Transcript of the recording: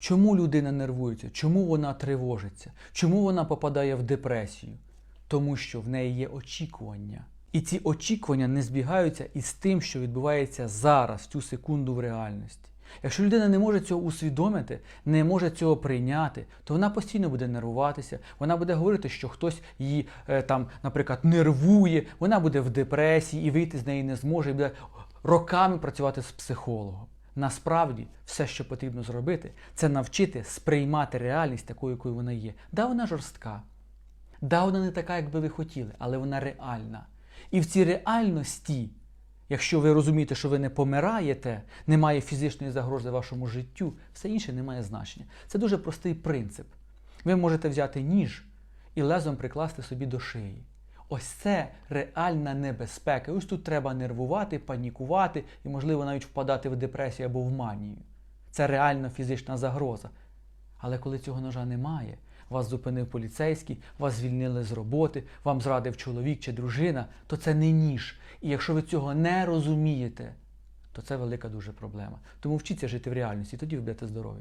Чому людина нервується? Чому вона тривожиться? Чому вона попадає в депресію? Тому що в неї є очікування. І ці очікування не збігаються із тим, що відбувається зараз, в цю секунду в реальності. Якщо людина не може цього усвідомити, не може цього прийняти, то вона постійно буде нервуватися, вона буде говорити, що хтось її е, там, наприклад, нервує, вона буде в депресії і вийти з неї не зможе, і буде роками працювати з психологом. Насправді, все, що потрібно зробити, це навчити сприймати реальність такою, якою вона є. Да, вона жорстка. Да, вона не така, як би ви хотіли, але вона реальна. І в цій реальності, якщо ви розумієте, що ви не помираєте, немає фізичної загрози вашому життю, все інше не має значення. Це дуже простий принцип. Ви можете взяти ніж і лезом прикласти собі до шиї. Ось це реальна небезпека. Ось тут треба нервувати, панікувати і, можливо, навіть впадати в депресію або в манію. Це реальна фізична загроза. Але коли цього ножа немає, вас зупинив поліцейський, вас звільнили з роботи, вам зрадив чоловік чи дружина, то це не ніж. І якщо ви цього не розумієте, то це велика дуже проблема. Тому вчіться жити в реальності, тоді ви будете здорові.